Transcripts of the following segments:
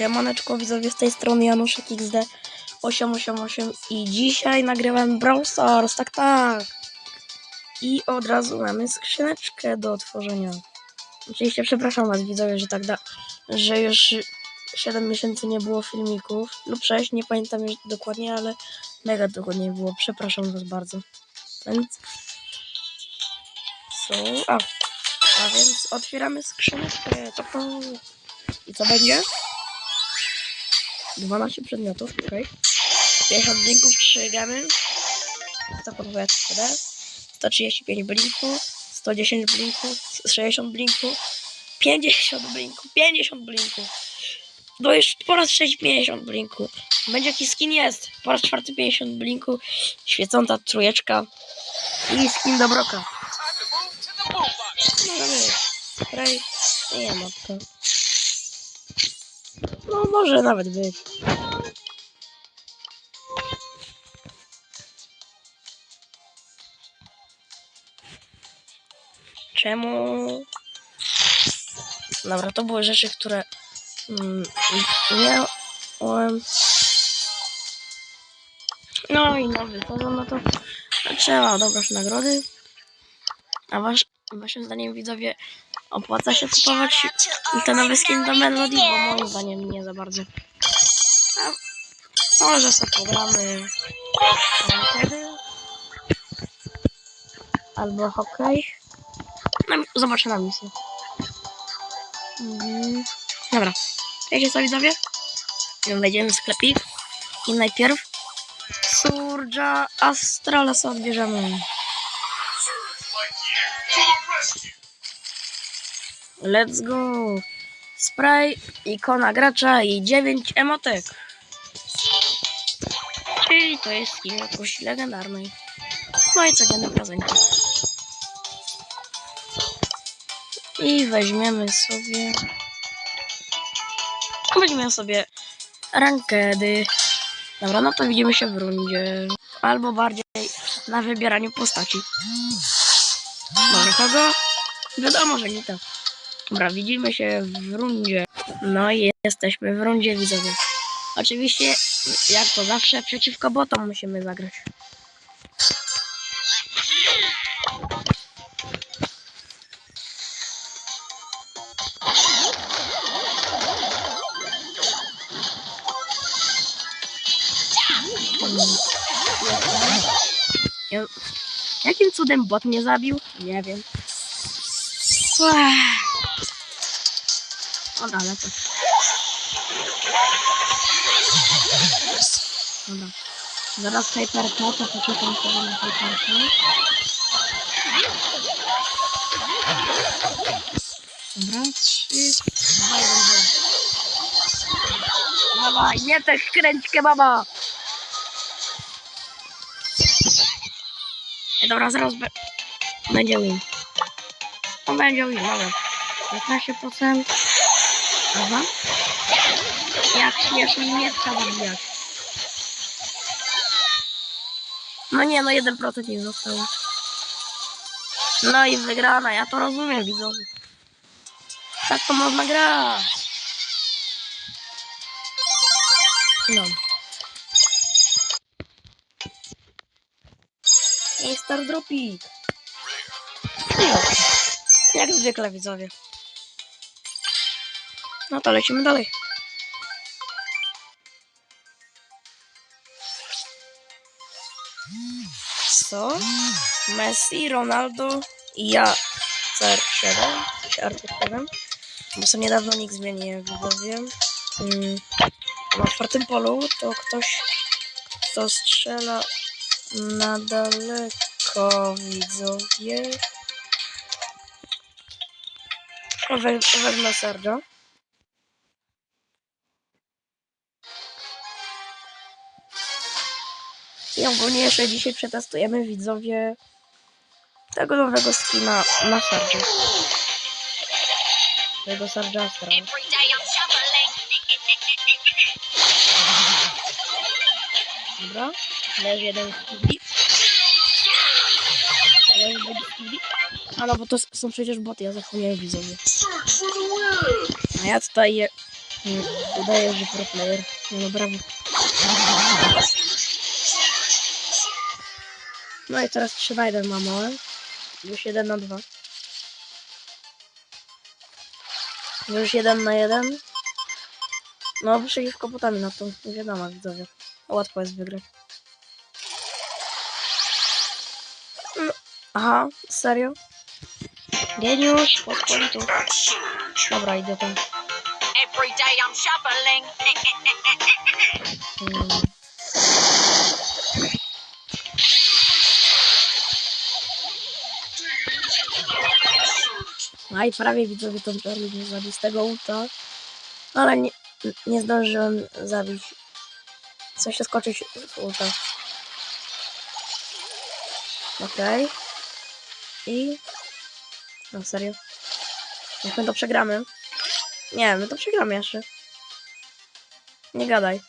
Siemaneczko widzowie z tej strony Januszek XD 888 i dzisiaj nagrywam Brawl Stars, tak tak. I od razu mamy skrzyneczkę do otworzenia. Oczywiście przepraszam was widzowie, że tak da, że już 7 miesięcy nie było filmików lub 6, nie pamiętam już dokładnie, ale mega dokładnie było. Przepraszam was bardzo. Więc co? A, a więc otwieramy skrzyneczkę. To, to. I co będzie? 12 przedmiotów, okej. 50 blinków, 3 gemy. Co podwoja 4 135 blinków, 110 blinków, 60 blinków, 50 blinków, 50 blinków. No już po raz 6 50 blinków. Będzie jakiś skin jest. Po raz czwarty 50 blinków. Świecąca trójeczka. I skin dobroka. No nie. Spray. Nie matka. No może nawet być. Czemu? Dobra, to były rzeczy, które mm, miałem. No i nowy sezon, no to trzeba dobrać nagrody. A wasz, waszym zdaniem widzowie opłaca się kupować te nowe skin do Melody, bo moim zdaniem nie za bardzo. Może sobie pogramy kiedy? Albo hokej. Zobaczę na misję. Mhm. Dobra. Wiecie co widzowie? Wejdziemy w sklepik i najpierw Surja Astrala sobie odbierzemy. Let's go! Spray, ikona gracza i 9 emotek. Czyli to jest skin jakoś legendarnej. No i codzienny prezent. I weźmiemy sobie... Weźmiemy sobie rankedy. Dobra, no to widzimy się w rundzie. Albo bardziej na wybieraniu postaci. Może kogo? Wiadomo, że nie to. Dobra, widzimy się w rundzie. No i jesteśmy w rundzie widzowie. Oczywiście, jak to zawsze, przeciwko botom musimy zagrać. Hmm. Ja- Jakim cudem bot mnie zabił? Nie wiem. O, ale to. Dobra. Zaraz hyperka, to poczekam sobie na hyperkę. Dobra, trzy, dwa, jeden. Dawaj, nie tę kręćkę, mama! Dobra, zaraz be... będzie win. To będzie win, dobra. 15%. Aha. Jak śmiesznie miecka zabijać. No nie, no 1% nie zostało. No i wygrana, ja to rozumiem, widzowie. Tak to można grać. No. I Star Dropik. No. Jak zwykle, widzowie. No to lecimy dalej. Co? Messi, Ronaldo i ja. CR7, CR7. Bo sobie niedawno nick zmieniłem, widzowie. Mm. Na otwartym polu to ktoś, kto strzela na daleko, widzowie. We, wezmę Sergio. I ogólnie jeszcze dzisiaj przetestujemy widzowie tego nowego skina na Sergio. Tego Sergio Astra. Every day I'm shuffling. Dobra. Leży jeden skibli. Leży będzie skibli. A no bo to są przecież boty, ja zapomniałem widzowie. A ja tutaj je Mm, Udaje, że pro player. No brawo. No i teraz 3 na 1 ma małe. Już 1 na 2. Już 1 na 1. No, przeciwko botami na to. Nie wiadomo, widzowie. Łatwo jest wygrać. No. Aha, serio? Geniusz, pospolitu. Dobra, idę tam. Every No i prawie widzowie tą Charlie nie zabił z tego ulta, ale nie, nie zdążyłem zabić. Chcę się skoczyć z ulta. Okej. I... No serio. Jak my to przegramy? Nie, my to przegramy jeszcze. Nie gadaj.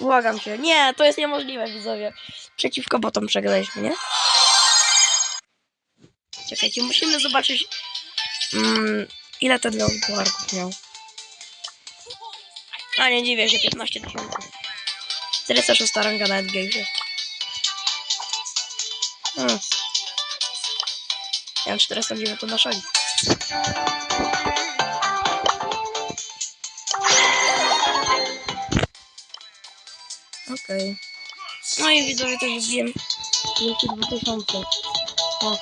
Błagam cię. Nie, to jest niemożliwe, widzowie. Przeciwko botom przegraliśmy, nie? Czekajcie, musimy zobaczyć mm, ile ten miał pucharków miał. A nie dziwię się, 15 tysięcy. 406 ranga na Endgame. Hmm. Ja mam 409 na szali. Okej. No i widzowie też wbiłem wielkie 2000. O.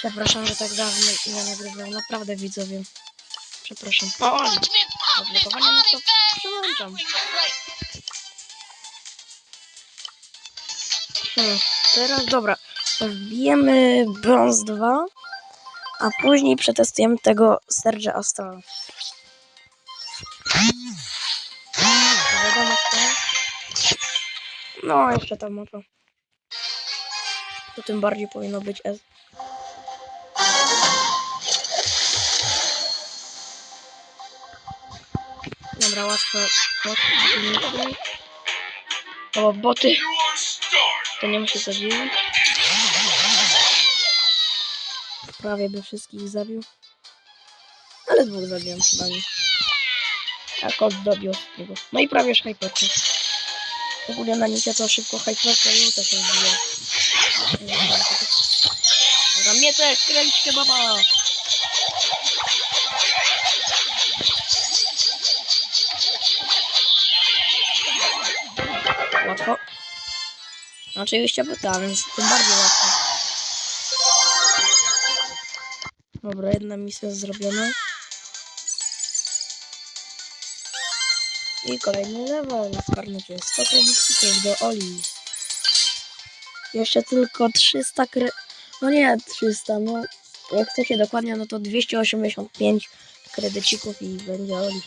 Przepraszam, że tak dawno nie nagrywam. Naprawdę widzowie. Przepraszam. O, odblokowanie no to przełączam. Hmm. Teraz dobra. Wbijemy brąz 2, a później przetestujemy tego Serge'a. Wiadomo kto. No, jeszcze ta mapa. To tym bardziej powinno być S. Dobra, łatwo. o, boty. To nie musi zabić. Prawie by wszystkich zabił. Ale dwóch zabiłem chyba nie. A kot dobił ostatniego. No i prawie już hyperka. Ogólnie na nicie to szybko hyperka i to się zbija. Dobra, mnie też, kręćcie baba! Oczywiście byta, więc tym bardziej łatwo. Dobra, jedna misja zrobiona. I kolejny level. W karnecie jest 100 kredytów do Oli. Jeszcze tylko 300 kre... No nie 300, no jak chcecie dokładnie, no to 285 kredycików i będzie Oli.